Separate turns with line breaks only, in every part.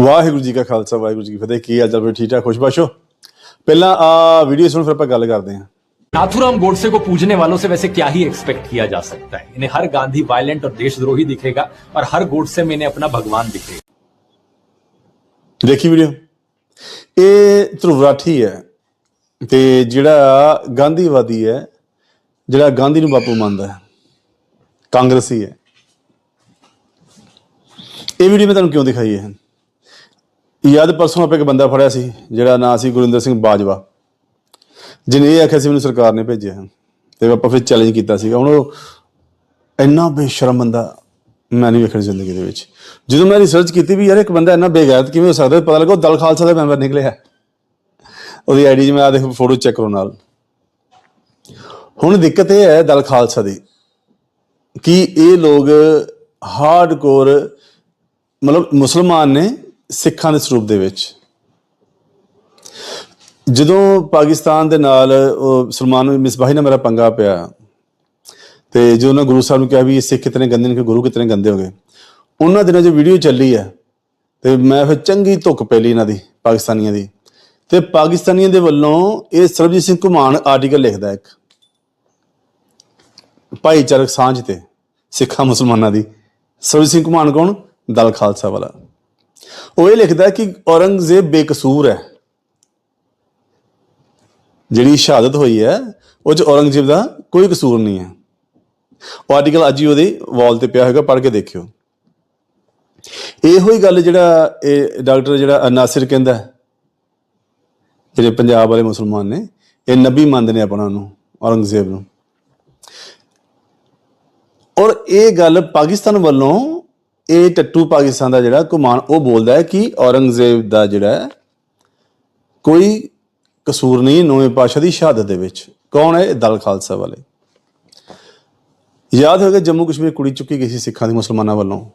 ਵਾਹਿਗੁਰੂ ਜੀ ਕਾ ਖਾਲਸਾ ਵਾਹਿਗੁਰੂ ਜੀ ਕੀ ਫਤਿਹ ਕੀ ਹਾਲ ਚਾਲ ਬਈ ਠੀਕ ਠਾਕ ਖੁਸ਼ਬਾਸ਼ੋ ਪਹਿਲਾਂ ਆ ਵੀਡੀਓ ਸੁਣ ਫਿਰ ਆਪਾਂ ਗੱਲ ਕਰਦੇ ਹਾਂ
नाथुराम गोडसे को पूजने वालों से वैसे क्या ही एक्सपेक्ट किया जा सकता है इन्हें हर गांधी वायलेंट और देशद्रोही दिखेगा और हर गोडसे में इन्हें अपना भगवान दिखेगा
ਦੇਖੀ ਵੀਡੀਓ ਇਹ ਧਰੁਵ ਰਾਠੀ ਹੈ ਤੇ ਜਿਹੜਾ ਗਾਂਧੀਵਾਦੀ ਹੈ ਜਿਹੜਾ ਗਾਂਧੀ ਨੂੰ ਬਾਪੂ ਮੰਨਦਾ ਹੈ ਕਾਂਗਰਸੀ ਹੈ ਇਹ ਵੀਡੀਓ ਮੈਂ ਤੁਹਾਨੂੰ ਕਿਉਂ ਦਿਖਾਈ ਹੈ ਯਾਦ ਪਰਸੋਂ ਆਪਾਂ ਇੱਕ ਬੰਦਾ ਫੜਿਆ ਸੀ, ਜਿਹੜਾ ਨਾਂ ਸੀ ਗੁਰਿੰਦਰ ਸਿੰਘ ਬਾਜਵਾ। ਜਿਹਨੇ ਇਹ ਆਖਿਆ ਸੀ ਮੈਨੂੰ ਸਰਕਾਰ ਨੇ ਭੇਜਿਆ। ਹੈ ਤੇ ਆਪਾਂ ਫਿਰ ਚੈਲੰਜ ਕੀਤਾ ਸੀਗਾ। ਹੁਣ ਉਹ ਇੰਨਾ ਬੇਸ਼ਰਮ ਬੰਦਾ ਮੈਂ ਨਹੀਂ ਵੇਖਣ ਜ਼ਿੰਦਗੀ ਦੇ ਵਿੱਚ। ਜਦੋਂ ਮੈਂ ਰਿਸਰਚ ਕੀਤੀ ਵੀ ਯਾਰ ਇੱਕ ਬੰਦਾ ਇੰਨਾ ਬੇਗੈਰਤ ਕਿਵੇਂ ਹੋ ਸਕਦਾ, ਪਤਾ ਲੱਗਾ ਉਹ ਦਲ ਖਾਲਸਾ ਦਾ ਮੈਂਬਰ ਨਿਕਲਿਆ ਉਹਦੀ ਆਈਡੀ 'ਚ ਮੈਂ ਆ ਦੇਖ ਫੋਟੋ ਚੈੱਕ ਕਰੋ ਨਾਲ। ਹੁਣ ਦਿੱਕਤ ਇਹ ਹੈ ਦਲ ਖਾਲਸਾ ਦੀ ਕਿ ਇਹ ਲੋਕ ਹਾਰਡਕੋਰ ਮਤਲਬ ਮੁਸਲਮਾਨ ਨੇ ਸਿੱਖਾਂ ਦੇ ਸਰੂਪ ਦੇ ਵਿੱਚ। ਜਦੋਂ ਪਾਕਿਸਤਾਨ ਦੇ ਨਾਲ, ਉਹ ਸਲਮਾਨ ਮਿਸਬਾਹੀ ਨਾਲ ਮੇਰਾ ਪੰਗਾ ਪਿਆ, ਤੇ ਜਦੋਂ ਉਹਨਾਂ ਗੁਰੂ ਸਾਹਿਬ ਨੂੰ ਕਿਹਾ ਵੀ ਇਹ ਸਿੱਖ ਕਿਤਨੇ ਗੰਦੇ ਨੇ, ਕਿ ਗੁਰੂ ਕਿਤਨੇ ਗੰਦੇ ਹੋ ਗਏ ਉਹਨਾਂ ਦਿਨਾਂ 'ਚ ਵੀਡੀਓ ਚੱਲੀ ਹੈ, ਤੇ ਮੈਂ ਫਿਰ ਚੰਗੀ ਧੁੱਕ ਪੈਲੀ ਇਹਨਾਂ ਦੀ, ਪਾਕਿਸਤਾਨੀਆਂ ਦੀ। ਤੇ ਪਾਕਿਸਤਾਨੀਆਂ ਦੇ ਵੱਲੋਂ ਇਹ ਸਰਬਜੀਤ ਸਿੰਘ ਘੁਮਾਣ ਆਰਟੀਕਲ ਲਿਖਦਾ ਇੱਕ, ਭਾਈਚਾਰਕ ਸਾਂਝ ਤੇ ਸਿੱਖਾਂ ਮੁਸਲਮਾਨਾਂ ਦੀ। ਸਰਬਜੀਤ ਸਿੰਘ ਘੁਮਾਣ ਕੌਣ? ਦਲ ਖਾਲਸਾ ਵਾਲਾ। ਉਹ ਇਹ ਲਿਖਦਾ ਕਿ ਔਰੰਗਜ਼ੇਬ ਬੇਕਸੂਰ ਹੈ। ਜਿਹੜੀ ਸ਼ਹਾਦਤ ਹੋਈ ਹੈ, ਉਹ ਚ ਔਰੰਗਜ਼ੇਬ ਦਾ ਕੋਈ ਕਸੂਰ ਨਹੀਂ ਹੈ। ਉਹ ਆਰਟੀਕਲ ਅੱਜ ਹੀ ਉਹਦੇ ਵਾਲ ਤੇ ਪਿਆ ਹੋਏਗਾ, ਪੜ੍ਹ ਕੇ ਦੇਖਿਓ। ਇਹੋ ਹੀ ਗੱਲ ਜਿਹੜਾ ਇਹ ਡਾਕਟਰ ਜਿਹੜਾ ਨਾਸਿਰ ਕਹਿੰਦਾ ਜਿਹੜੇ ਪੰਜਾਬ ਵਾਲੇ ਮੁਸਲਮਾਨ ਨੇ, ਇਹ ਨਬੀ ਮੰਨਦੇ ਨੇ ਆਪਣਾ ਨੂੰ ਔਰੰਗਜ਼ੇਬ ਨੂੰ। ਔਰ ਇਹ ਗੱਲ ਪਾਕਿਸਤਾਨ ਵੱਲੋਂ ਇਹ ਟੱਟੂ ਪਾਕਿਸਤਾਨ ਦਾ ਜਿਹੜਾ ਕੁਮਾਨ, ਉਹ ਬੋਲਦਾ ਹੈ ਕਿ ਔਰੰਗਜ਼ੇਬ ਦਾ ਜਿਹੜਾ ਕੋਈ ਕਸੂਰ ਨਹੀਂ ਨੌਵੇਂ ਪਾਸ਼ਾ ਦੀ ਸ਼ਹਾਦਤ ਦੇ ਵਿੱਚ। ਕੌਣ ਹੈ? ਇਹ ਦਲ ਖਾਲਸਾ ਵਾਲੇ। ਯਾਦ ਹੋਵੇਗਾ ਜੰਮੂ ਕਸ਼ਮੀਰ ਕੁੜੀ ਚੁੱਕੀ ਗਈ ਸੀ ਸਿੱਖਾਂ ਦੀ ਮੁਸਲਮਾਨਾਂ ਵੱਲੋਂ।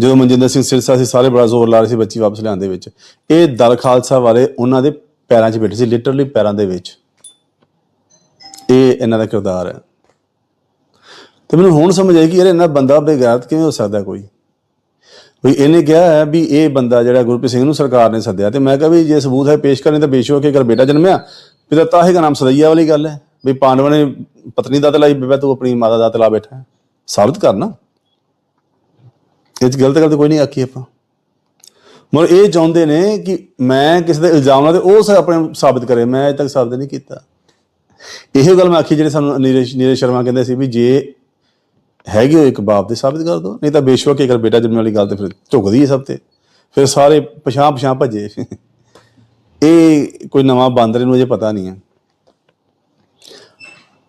ਜਦੋਂ ਮਨਜਿੰਦਰ ਸਿੰਘ ਸਿਰਸਾ ਸੀ, ਸਾਰੇ ਬੜਾ ਜ਼ੋਰ ਲਾ ਰਹੇ ਸੀ ਬੱਚੀ ਵਾਪਸ ਲਿਆਉਣ ਦੇ ਵਿੱਚ। ਇਹ ਦਲ ਖਾਲਸਾ ਵਾਲੇ ਉਹਨਾਂ ਦੇ ਪੈਰਾਂ 'ਚ ਬੈਠੇ ਸੀ ਲਿਟਰਲੀ ਪੈਰਾਂ ਦੇ ਵਿੱਚ। ਇਹ ਇਹਨਾਂ ਦਾ ਕਿਰਦਾਰ ਹੈ। ਤੇ ਮੈਨੂੰ ਹੁਣ ਸਮਝ ਆਈ ਕਿ ਯਾਰ ਇਹਨਾਂ ਬੰਦਾ ਬੇਗੈਰਤ ਕਿਵੇਂ ਹੋ ਸਕਦਾ ਕੋਈ? ਵੀ ਇਹਨੇ ਕਿਹਾ ਹੈ ਵੀ ਇਹ ਬੰਦਾ ਜਿਹੜਾ ਗੁਰਪ੍ਰੀਤ ਸਿੰਘ ਨੂੰ ਸਰਕਾਰ ਨੇ ਸੱਦਿਆ ਤੇ ਮੈਂ ਕਿਹਾ ਵੀ ਜੇ ਸਬੂਤ ਹੈ ਪੇਸ਼ ਕਰਨੇ ਤਾਂ ਬੇਸ਼ੱਕ ਕੇ ਕਰ ਬੇਟਾ ਜਨਮਿਆ। ਪਿਤਾ ਤਾਹੇ ਦਾ ਨਾਮ ਸਦਈਆ ਵਾਲੀ ਗੱਲ ਹੈ। ਵੀ ਪਾਂਡਵਾਂ ਨੇ ਪਤਨੀ ਦਾ ਤਲਾਈ ਬੇਬਾ ਤੂੰ ਆਪਣੀ ਮਾਤਾ ਦਾ ਤਲਾ ਬੈਠਾ ਸਾਬਤ ਕਰਨਾ। ਇਹ 'ਚ ਗਲਤ ਗੱਲ ਤਾਂ ਕੋਈ ਨਹੀਂ ਆਖੀ ਆਪਾਂ। ਮਗਰ ਇਹ ਚਾਹੁੰਦੇ ਨੇ ਕਿ ਮੈਂ ਕਿਸੇ ਦੇ ਇਲਜ਼ਾਮ ਨਾਲ ਤੇ ਉਹ ਆਪਣੇ ਸਾਬਤ ਕਰੇ। ਮੈਂ ਅਜੇ ਤੱਕ ਸਾਬਤ ਨਹੀਂ ਕੀਤਾ। ਇਹੋ ਗੱਲ ਮੈਂ ਆਖੀ ਜਿਹੜੇ ਸਾਨੂੰ ਨੀਰਜ ਨੀਰਜ ਸ਼ਰਮਾ ਕਹਿੰਦੇ ਸੀ ਵੀ ਜੇ ਹੈਗੇ ਹੋ ਇੱਕ ਬਾਪ ਦੇ ਸਾਬਤ ਕਰ ਦੋ, ਨਹੀਂ ਤਾਂ ਬੇਸ਼ੱਕ ਇੱਕ ਬੇਟਾ ਜੰਮਣ ਵਾਲੀ ਗੱਲ ਤੇ ਫਿਰ ਝੁਕਦੀ ਹੈ ਸਭ ਤੇ। ਫਿਰ ਸਾਰੇ ਪਛਾਂ ਪਛਾਂ ਭੱਜੇ। ਇਹ ਕੋਈ ਨਵਾਂ ਬਾਂਦਰ ਨੂੰ ਅਜੇ ਪਤਾ ਨਹੀਂ ਹੈ।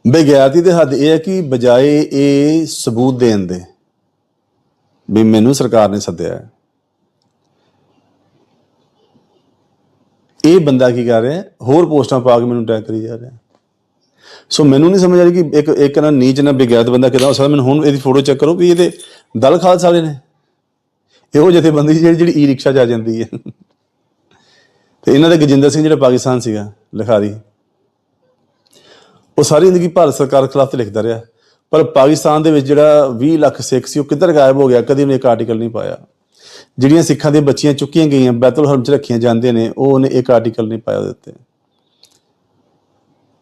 ਬੇਗਿਆਰਤੀ ਦੇ ਹੱਦ ਇਹ ਹੈ ਕਿ ਬਜਾਏ ਇਹ ਸਬੂਤ ਦੇਣ ਦੇ ਵੀ ਮੈਨੂੰ ਸਰਕਾਰ ਨੇ ਸੱਦਿਆ ਹੈ। ਇਹ ਬੰਦਾ ਕੀ ਕਰ ਰਿਹਾ ਹੋਰ ਪੋਸਟਾਂ ਪਾ ਕੇ ਮੈਨੂੰ ਅਟੈਕ ਕਰੀ ਜਾ ਰਿਹਾ ਸੋ ਮੈਨੂੰ ਨਹੀਂ ਸਮਝ ਆ ਰਹੀ ਕਿ ਇੱਕ ਇੱਕ ਨਾ ਨੀਚ ਨਾ ਬੇਗਿਆਰਤ ਬੰਦਾ ਕਿਦਾਂ ਹੋ ਸਕਦਾ। ਮੈਨੂੰ ਹੁਣ ਇਹਦੀ ਫੋਟੋ ਚੈੱਕ ਕਰੋ ਵੀ ਇਹਦੇ ਦਲ ਖਾਲਸਾ ਵਾਲੇ ਨੇ। ਇਹੋ ਜਿਹੇ ਬੰਦੀ ਜਿਹੜੀ ਜਿਹੜੀ ਈ ਰਿਕਸ਼ਾ 'ਚ ਆ ਜਾਂਦੀ ਹੈ। ਤੇ ਇਹਨਾਂ ਦੇ ਗਜਿੰਦਰ ਸਿੰਘ ਜਿਹੜਾ ਪਾਕਿਸਤਾਨ ਸੀਗਾ, ਲਿਖਾਰੀ। ਉਹ ਸਾਰੀ ਜ਼ਿੰਦਗੀ ਭਾਰਤ ਸਰਕਾਰ ਖਿਲਾਫ ਤੇ ਲਿਖਦਾ ਰਿਹਾ। ਪਰ ਪਾਕਿਸਤਾਨ ਦੇ ਵਿੱਚ ਜਿਹੜਾ 20 ਲੱਖ ਸਿੱਖ ਸੀ, ਉਹ ਕਿੱਧਰ ਗਾਇਬ ਹੋ ਗਿਆ? ਕਦੀ ਉਹਨੇ ਇੱਕ ਆਰਟੀਕਲ ਨਹੀਂ ਪਾਇਆ। ਜਿਹੜੀਆਂ ਸਿੱਖਾਂ ਦੀਆਂ ਬੱਚੀਆਂ ਚੁੱਕੀਆਂ ਗਈਆਂ, ਬੈਤਲ ਹਰਮ 'ਚ ਰੱਖੀਆਂ ਜਾਂਦੀਆਂ ਨੇ, ਉਹ ਉਹਨੇ ਇੱਕ ਆਰਟੀਕਲ ਨਹੀਂ ਪਾਇਆ ਉਹਦੇ ਉੱਤੇ।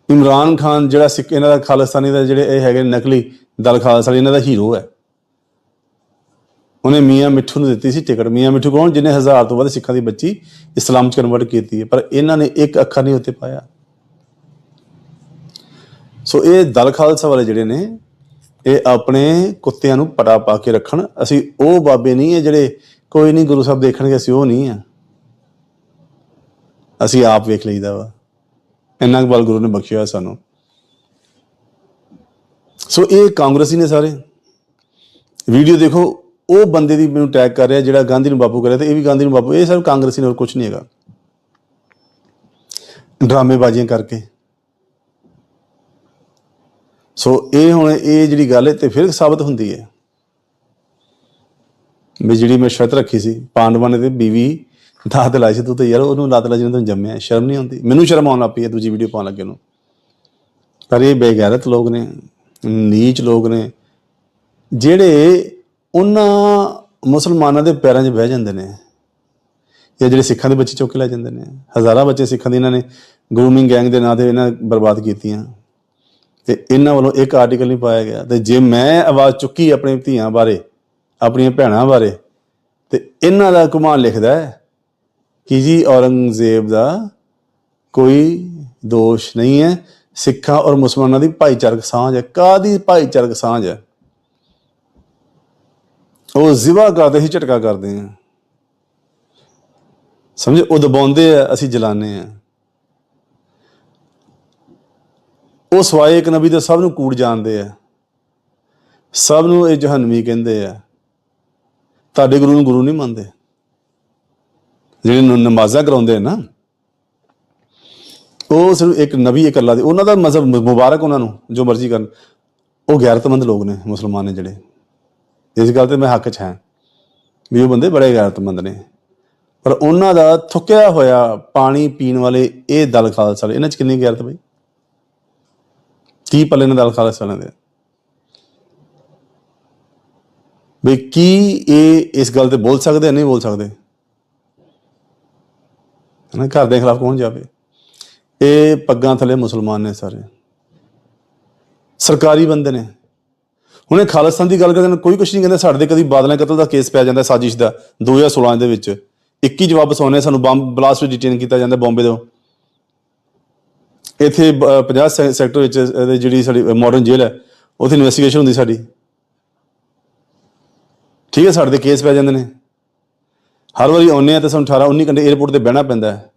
ਇਮਰਾਨ ਖਾਨ ਜਿਹੜਾ ਸਿੱਖ ਇਹਨਾਂ ਦਾ ਖਾਲਿਸਤਾਨੀ ਦਾ ਜਿਹੜੇ ਇਹ ਹੈਗੇ ਨਕਲੀ ਦਲ ਖਾਲਸਾ ਇਹਨਾਂ ਦਾ ਹੀਰੋ ਹੈ। ਉਹਨੇ ਮੀਆਂ ਮਿੱਠੂ ਨੂੰ ਦਿੱਤੀ ਸੀ ਟਿਕਟ। ਮੀਆਂ ਮਿੱਠੂ ਕੌਣ? ਜਿਹਨੇ ਹਜ਼ਾਰ ਤੋਂ ਵੱਧ ਸਿੱਖਾਂ ਦੀ ਬੱਚੀ ਇਸਲਾਮ 'ਚ ਕਨਵਰਟ ਕੀਤੀ ਹੈ। ਪਰ ਇਹਨਾਂ ਨੇ ਇੱਕ ਅੱਖਰ ਨਹੀਂ ਉੱਤੇ ਪਾਇਆ। ਸੋ ਇਹ ਦਲ ਖਾਲਸਾ ਵਾਲੇ ਜਿਹੜੇ ਨੇ, ਇਹ ਆਪਣੇ ਕੁੱਤਿਆਂ ਨੂੰ ਪਟਾ ਪਾ ਕੇ ਰੱਖਣ। ਅਸੀਂ ਉਹ ਬਾਬੇ ਨਹੀਂ ਹੈ ਜਿਹੜੇ ਕੋਈ ਨਹੀਂ ਗੁਰੂ ਸਾਹਿਬ ਦੇਖਣਗੇ, ਅਸੀਂ ਉਹ ਨਹੀਂ ਆ ਅਸੀਂ ਆਪ ਵੇਖ ਲਈਦਾ ਵਾ। ਇੰਨਾ ਕੁ ਬਲ ਗੁਰੂ ਨੇ ਬਖਸ਼ਿਆ ਸਾਨੂੰ। ਸੋ ਇਹ ਕਾਂਗਰਸੀ ਨੇ ਸਾਰੇ। ਵੀਡੀਓ ਦੇਖੋ, ਉਹ ਬੰਦੇ ਦੀ ਮੈਨੂੰ ਟੈਗ ਕਰ ਰਿਹਾ ਜਿਹੜਾ ਗਾਂਧੀ ਨੂੰ ਬਾਪੂ ਕਰਿਆ ਤੇ ਇਹ ਵੀ ਗਾਂਧੀ ਨੂੰ ਬਾਪੂ, ਇਹ ਸਭ ਕਾਂਗਰਸੀ ਨੇ, ਹੋਰ ਕੁਝ ਨਹੀਂ ਹੈਗਾ। ਡਰਾਮੇਬਾਜ਼ੀਆਂ ਕਰਕੇ। ਸੋ ਇਹ ਹੁਣ ਇਹ ਜਿਹੜੀ ਗੱਲ ਹੈ ਤੇ ਫਿਰ ਸਾਬਤ ਹੁੰਦੀ ਹੈ। ਵੀ ਜਿਹੜੀ ਮੈਂ ਸ਼ਰਤ ਰੱਖੀ ਸੀ, ਪਾਂਡਵਾਂ ਨੇ ਤੇ ਬੀਵੀ ਦਾਤ ਲਾਈ ਸੀ ਤੂੰ ਤਾਂ ਯਾਰ ਉਹਨੂੰ ਦਾਤ ਲਾਈ ਜਿਹਨੇ ਤੈਨੂੰ ਜੰਮਿਆ। ਸ਼ਰਮ ਨਹੀਂ ਆਉਂਦੀ। ਮੈਨੂੰ ਸ਼ਰਮ ਆਉਣ ਲੱਗ ਪਈ ਹੈ ਦੂਜੀ ਵੀਡੀਓ ਪਾਉਣ ਲੱਗੇ ਨੂੰ। ਪਰ ਇਹ ਬੇਗੈਰਤ ਲੋਕ ਨੇ, ਨੀਚ ਲੋਕ ਨੇ, ਜਿਹੜੇ ਉਹਨਾਂ ਮੁਸਲਮਾਨਾਂ ਦੇ ਪੈਰਾਂ 'ਚ ਬਹਿ ਜਾਂਦੇ ਨੇ ਇਹ ਜਿਹੜੇ ਸਿੱਖਾਂ ਦੇ ਬੱਚੇ ਚੁੱਕ ਕੇ ਲੈ ਜਾਂਦੇ ਨੇ। ਹਜ਼ਾਰਾਂ ਬੱਚੇ ਸਿੱਖਾਂ ਦੀ ਇਹਨਾਂ ਨੇ ਗਰੂਮਿੰਗ ਗੈਂਗ ਦੇ ਨਾਂ ਤੇ ਇਹਨਾਂ ਬਰਬਾਦ ਕੀਤੀਆਂ। ਤੇ ਇਹਨਾਂ ਵੱਲੋਂ ਇੱਕ ਆਰਟੀਕਲ ਨਹੀਂ ਪਾਇਆ ਗਿਆ। ਤੇ ਜੇ ਮੈਂ ਆਵਾਜ਼ ਚੁੱਕੀ ਆਪਣੀ ਧੀਆਂ ਬਾਰੇ, ਆਪਣੀਆਂ ਭੈਣਾਂ ਬਾਰੇ, ਤੇ ਇਹਨਾਂ ਦਾ ਕੁਮਾਨ ਲਿਖਦਾ ਹੈ ਕਿ ਜੀ ਔਰੰਗਜ਼ੇਬ ਦਾ ਕੋਈ ਦੋਸ਼ ਨਹੀਂ ਹੈ, ਸਿੱਖਾਂ ਔਰ ਮੁਸਲਮਾਨਾਂ ਦੀ ਭਾਈਚਾਰਕ ਸਾਂਝ ਹੈ। ਕਾਦੀ ਭਾਈਚਾਰਕ ਸਾਂਝ ਹੈ? ਉਹ ਜ਼ਿਵਾ ਕਰਦੇ ਹੀ ਝਟਕਾ ਕਰਦੇ ਆ। ਸਮਝੇ? ਉਹ ਦਬਾਉਂਦੇ ਆ, ਅਸੀਂ ਜਲਾਨੇ ਆ। ਉਹ ਸਵਾਏ ਇੱਕ ਨਬੀ ਦੇ ਸਭ ਨੂੰ ਕੂੜ ਜਾਣਦੇ ਆ। ਸਭ ਨੂੰ ਇਹ ਜਹਨਮੀ ਕਹਿੰਦੇ ਆ। ਤੁਹਾਡੇ ਗੁਰੂ ਨੂੰ ਗੁਰੂ ਨਹੀਂ ਮੰਨਦੇ। ਜਿਹੜੇ ਨ- ਨਮਾਜ਼ਾਂ ਕਰਾਉਂਦੇ ਆ ਨਾ ਉਹ ਸਿਰਫ ਇੱਕ ਨਬੀ ਇੱਕ ਅੱਲਾ ਦੇ ਉਹਨਾਂ ਦਾ ਮਜ਼ਹਬ ਮੁਬਾਰਕ ਉਹਨਾਂ ਨੂੰ ਜੋ ਮਰਜ਼ੀ ਕਰਨ। ਉਹ ਗੈਰਤਮੰਦ ਲੋਕ ਨੇ ਮੁਸਲਮਾਨ ਨੇ ਜਿਹੜੇ। ਇਸ ਗੱਲ ਤੇ ਮੈਂ ਹੱਕ 'ਚ ਹਾਂ ਵੀ ਉਹ ਬੰਦੇ ਬੜੇ ਗੈਰਤਮੰਦ ਨੇ। ਪਰ ਉਹਨਾਂ ਦਾ ਥੁੱਕਿਆ ਹੋਇਆ ਪਾਣੀ ਪੀਣ ਵਾਲੇ ਇਹ ਦਲ ਖਾਲਸਾ ਵਾਲੇ, ਇਹਨਾਂ 'ਚ ਕਿੰਨੀ ਗੈਰਤ ਬਈ? ਕੀ ਪੱਲੇ ਨੇ ਦਲ ਖਾਲਸਾ ਵਾਲਿਆਂ ਦੇ? ਵੀ ਕੀ ਇਹ ਇਸ ਗੱਲ ਤੇ ਬੋਲ ਸਕਦੇ ਨਹੀਂ ਬੋਲ ਸਕਦੇ? ਹਨਾ ਘਰ ਦੇ ਖਿਲਾਫ ਕੌਣ ਜਾਵੇ? ਇਹ ਪੱਗਾਂ ਥੱਲੇ ਮੁਸਲਮਾਨ ਨੇ ਸਾਰੇ। ਸਰਕਾਰੀ ਬੰਦੇ ਨੇ। ਹੁਣ ਇਹ ਖਾਲਿਸਤਾਨ ਦੀ ਗੱਲ ਕਰਦੇ ਨੇ, ਕੋਈ ਕੁਝ ਨਹੀਂ ਕਹਿੰਦਾ, ਸਾਡੇ ਤੇ ਕਦੀ ਬਾਦਲਾਂ ਕਤਲ ਦਾ ਕੇਸ ਪੈ ਜਾਂਦਾ, ਸਾਜ਼ਿਸ਼ ਦਾ 2016 ਦੇ ਵਿੱਚ। 21 ਜਵਾਬ ਸੋਨੇ ਸਾਨੂੰ ਬੰਬ ਬਲਾਸਟ ਵਿੱਚ ਡਿਟੇਨ ਕੀਤਾ ਜਾਂਦਾ, ਬੰਬੇ ਤੋਂ। ਇੱਥੇ ਬ- 50 ਸੈ- ਸੈਕਟਰ ਵਿੱਚ ਜਿਹੜੀ ਸਾਡੀ ਮਾਡਰਨ ਜੇਲ੍ਹ ਹੈ, ਉੱਥੇ ਇਨਵੈਸਟੀਗੇਸ਼ਨ ਹੁੰਦੀ ਸਾਡੀ। ਠੀਕ ਹੈ, ਸਾਡੇ ਤੇ ਕੇਸ ਪੈ ਜਾਂਦੇ ਨੇ। ਹਰ ਵਾਰੀ ਆਉਂਦੇ ਆ ਤੇ ਸਾਨੂੰ 18 19 ਘੰਟੇ 에어ਪੋਰਟ ਤੇ ਬਹਿਣਾ ਪੈਂਦਾ ਹੈ।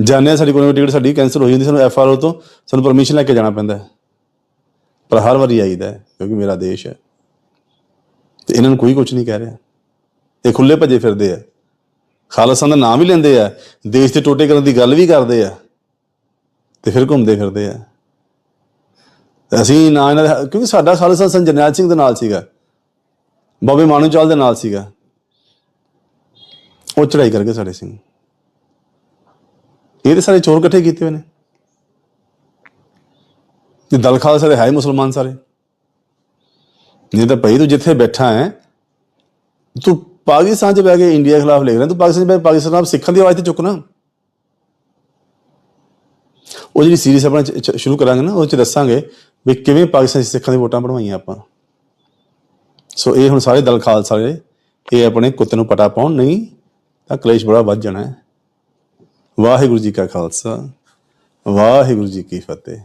ਜਾਣਿਆ ਸਾਡੀ ਕੋਈ ਟਿਕਟ ਸਾਡੀ ਕੈਂਸਲ ਹੋਈ ਜਾਂਦੀ, ਸਾਨੂੰ ਐਫ ਆਰ ਓ ਤੋਂ ਸਾਨੂੰ ਪਰਮਿਸ਼ਨ ਲੈ ਕੇ ਜਾਣਾ ਪੈਂਦਾ ਹੈ। ਪਰ ਹਰ ਵਾਰੀ ਆਈਦਾ ਹੈ, ਕਿਉਂਕਿ ਮੇਰਾ ਦੇਸ਼ ਹੈ। ਤੇ ਇਹਨਾਂ ਨੂੰ ਕੋਈ ਕੁਝ ਨਹੀਂ ਕਹਿ ਰਿਹਾ। ਇਹ ਖੁੱਲੇ ਭੱਜੇ ਫਿਰਦੇ ਆ। ਖਾਲਸਾ ਦਾ ਨਾਮ ਵੀ ਲੈਂਦੇ ਆ, ਦੇਸ਼ ਦੇ ਟੋਟੇ ਕਰਨ ਦੀ ਗੱਲ ਵੀ ਕਰਦੇ ਆ, ਤੇ ਫਿਰ ਘੁੰਮਦੇ ਫਿਰਦੇ ਆ। ਅਸੀਂ ਨਾ ਇਹਨਾਂ ਦਾ ਕਿਉਂਕਿ ਸਾਡਾ ਖਾਲਸਾ ਸੰਤ ਜਰਨੈਲ ਸਿੰਘ ਦੇ ਨਾਲ ਸੀਗਾ। ਬਾਬੇ ਮਾਨੂ ਚਾਲ ਦੇ ਨਾਲ ਸੀਗਾ। ਉਹ ਚੜਾਈ ਕਰਕੇ ਸਾਡੇ ਸਿੰਘ। ਇਹ ਤੇ ਸਾਰੇ ਚੋਰ ਇਕੱਠੇ ਕੀਤੇ ਹੋਏ ਨੇ। ਤੇ ਦਲ ਖਾਲਸਾ ਦੇ ਹੈ ਹੀ ਮੁਸਲਮਾਨ ਸਾਰੇ। ਨਹੀਂ ਤਾਂ ਭਾਈ ਤੂੰ ਜਿੱਥੇ ਬੈਠਾ ਹੈ, ਤੂੰ ਪਾਕਿਸਤਾਨ 'ਚ ਬਹਿ ਕੇ ਇੰਡੀਆ ਖਿਲਾਫ ਲਿਖ ਰਿਹਾ, ਤੂੰ ਪਾਕਿਸਤਾਨ 'ਚ ਬਹਿ ਪਾਕਿਸਤਾਨ ਨਾਲ ਸਿੱਖਾਂ ਦੀ ਆਵਾਜ਼ ਤੇ ਚੁੱਕ ਨਾ। ਉਹ ਜਿਹੜੀ ਸੀਰੀਜ਼ ਆਪਣਾ ਸ਼ੁਰੂ ਕਰਾਂਗੇ ਨਾ ਉਹ 'ਚ ਦੱਸਾਂਗੇ ਵੀ ਕਿਵੇਂ ਪਾਕਿਸਤਾਨ 'ਚ ਸਿੱਖਾਂ ਦੀ ਵੋਟਾਂ ਬਣਵਾਈਆਂ ਆਪਾਂ। ਸੋ ਇਹ ਹੁਣ ਸਾਰੇ ਦਲ ਖਾਲਸਾ ਵਾਲੇ, ਇਹ ਆਪਣੇ ਕੁੱਤੇ ਨੂੰ ਪਟਾ ਪਾਉਣ, ਨਹੀਂ ਤਾਂ ਕਲੇਸ਼ ਬੜਾ ਵੱਧ ਜਾਣਾ ਹੈ। ਵਾਹਿਗੁਰੂ ਜੀ ਕਾ ਖਾਲਸਾ ਵਾਹਿਗੁਰੂ ਜੀ ਕੀ ਫਤਿਹ।